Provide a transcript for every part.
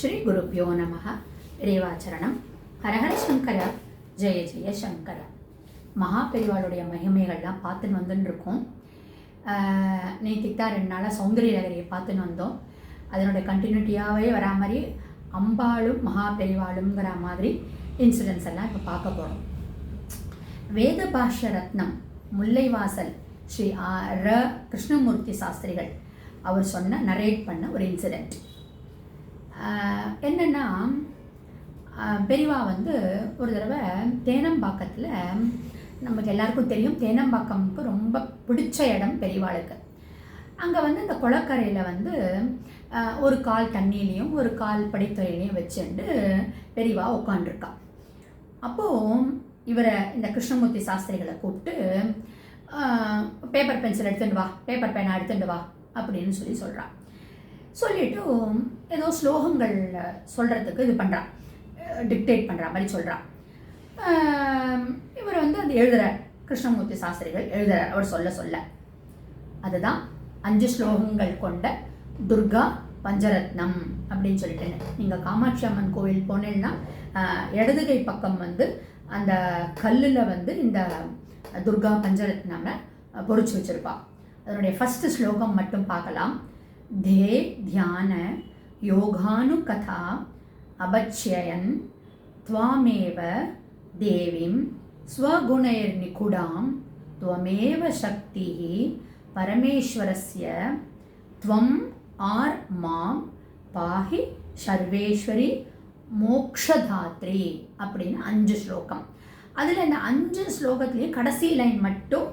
ஸ்ரீ குருப்பியோ நம ரேவாச்சரணம். ஹரஹர சங்கர. ஜெய ஜெய சங்கர. மகா பெரிவாளுடைய மகிமைகள்லாம் பார்த்துன்னு வந்துன்னு இருக்கோம் நேற்றுக்கு தான் ரெண்டு நாளாக சௌந்தரிய நகரியை பார்த்துன்னு வந்தோம். அதனுடைய கண்டினியூட்டியாகவே வரா மாதிரி அம்பாளும் மகா பெரிவாளுங்கிற மாதிரி இன்சிடென்ட்ஸ் எல்லாம் இப்போ பார்க்க போகிறோம் வேத பாஷ்ய ரத்னம் முல்லைவாசல் ஸ்ரீ ஆ ர. கிருஷ்ணமூர்த்தி சாஸ்திரிகள் அவர் சொன்ன நரேட் பண்ண ஒரு இன்சிடெண்ட் என்னென்னா பெரிவா வந்து ஒரு தடவை தேனம்பாக்கத்தில் நமக்கு எல்லாருக்கும் தெரியும் தேனம்பாக்கம்க்கு ரொம்ப பிடிச்ச இடம் பெரிவாளுக்கு. அங்கே வந்து இந்த குளக்கரையில் வந்து ஒரு கால் தண்ணியிலையும் ஒரு கால் படித்துறையிலையும் வச்சுட்டு பெரிவா உட்காண்டிருக்கா அப்போது இவரை இந்த கிருஷ்ணமூர்த்தி சாஸ்திரிகளை கூப்பிட்டு பேப்பர் பென்சில் எடுத்துகிட்டு வா பேப்பர் பேனை எடுத்துகிட்டு வா அப்படின்னு சொல்லி சொல்கிறா சொல்லிட்டு ஏதோ ஸ்லோகங்கள் சொல்கிறதுக்கு இது பண்ணுறா டிக்டேட் பண்ணுற மாதிரி சொல்கிறா இவர் வந்து அது எழுதுறார் கிருஷ்ணமூர்த்தி சாஸ்திரிகள் எழுதுறார் அவர் சொல்ல சொல்ல. அதுதான் அஞ்சு ஸ்லோகங்கள் கொண்ட துர்கா பஞ்சரத்னம் அப்படின்னு சொல்லிட்டு நீங்கள் காமாட்சி அம்மன் கோவில் போனேன்னா இடதுகை பக்கம் வந்து அந்த கல்லில் வந்து இந்த துர்கா பஞ்சரத்னமை பொறிச்சு வச்சுருப்பாள் அதனுடைய ஃபஸ்ட்டு ஸ்லோகம் மட்டும் பார்க்கலாம். தே தியான யோகானு கதா அபட்சயன் त्वामेव देवीं स्वगुणैर्निकुडां त्वमेव शक्तिः परमेश्वरस्य त्वम् आर् मां பாஹி சர்வேஸ்வரி மோக்ஷதாத்ரி அப்படின்னு அஞ்சு ஸ்லோகம் அதில் இந்த அஞ்சு ஸ்லோகத்திலேயே கடைசி லைன் மட்டும்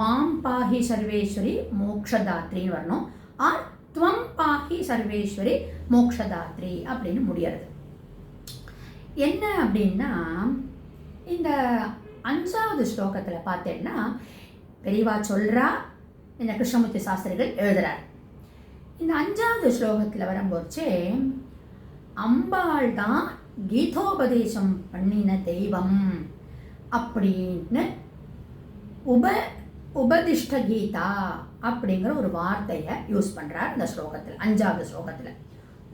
மாம் பாஹி சர்வேஸ்வரி மோக்ஷதாத்ரின்னு வரணும் ஆர் துவம் பாஹி சர்வேஸ்வரி மோக்ஷதாத்ரி அப்படின்னு முடியறது என்ன அப்படின்னா இந்த அஞ்சாவது ஸ்லோகத்தில் பார்த்தேன்னா பெரியவா சொல்கிறா இந்த கிருஷ்ணமூர்த்தி சாஸ்திரிகள் எழுதுகிறார் இந்த அஞ்சாவது ஸ்லோகத்தில் வரும்போச்சே அம்பாள் தான் கீதோபதேசம் பண்ணின தெய்வம் அப்படின்னு உப உபதிஷ்ட கீதா அப்படிங்கிற ஒரு வார்த்தையை யூஸ் பண்ணுறார் இந்த ஸ்லோகத்தில் அஞ்சாவது ஸ்லோகத்தில்.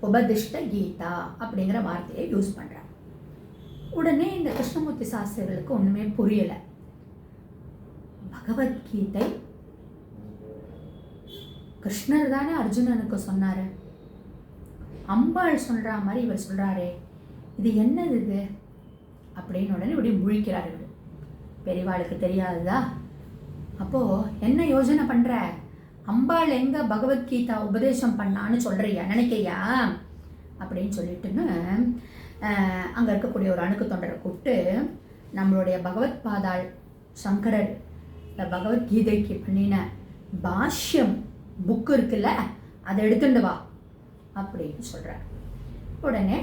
உபதிஷ்ட கீதா அப்படிங்கிற வார்த்தையை யூஸ் பண்ணுறார் உடனே இந்த கிருஷ்ணமூர்த்தி சாஸ்திரிகளுக்கு ஒன்றுமே புரியலை. பகவத்கீதை கிருஷ்ணர் தானே அர்ஜுனனுக்கு சொன்னார். அம்பாள் சொல்கிற மாதிரி இவர் சொல்கிறாரே இது என்னது இது? அப்படின்னு உடனே இப்படி முழிக்கிறார் இவர். பெரியவாளுக்கு தெரியாததா? அப்போது என்ன யோசனை பண்ணுற அம்பாள் எங்கே பகவத்கீதா உபதேசம் பண்ணான்னு சொல்கிறியா நினைக்கிறியா? அப்படின்னு சொல்லிட்டுன்னு அங்கே இருக்கக்கூடிய ஒரு அணுக்கு தொண்டரை கூப்பிட்டு நம்மளுடைய பகவத் பாதாள் சங்கரர் பகவத்கீதைக்கு பண்ணின பாஷ்யம் புக்கு இருக்குல்ல அதை எடுத்துட்டு வா அப்படின்னு சொல்கிறார் உடனே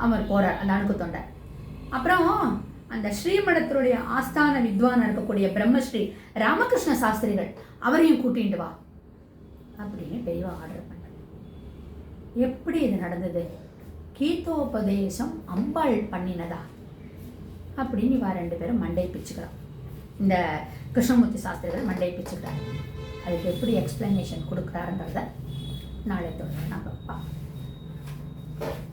அவர் போகிறார் அந்த அணுக்கு தொண்டர் அப்புறம் அந்த ஸ்ரீமடத்தினுடைய ஆஸ்தான வித்வான் இருக்கக்கூடிய பிரம்மஸ்ரீ ராமகிருஷ்ண சாஸ்திரிகள் அவரையும் கூட்டிட்டு வா அப்படின்னு பெரியவா ஆர்டர் பண்ண எப்படி இது நடந்தது? கீதோபதேசம் அம்பாள் பண்ணினதா? அப்படின்னு இவா ரெண்டு பேரும் மண்டை பிச்சுக்கிறான் இந்த கிருஷ்ணமூர்த்தி சாஸ்திரிகள் மண்டை பிச்சுக்கிறார் அதுக்கு எப்படி எக்ஸ்பிளனேஷன் கொடுக்குறாருன்றத நாளை தொடர்ந்து நம்ம பார்ப்போம்.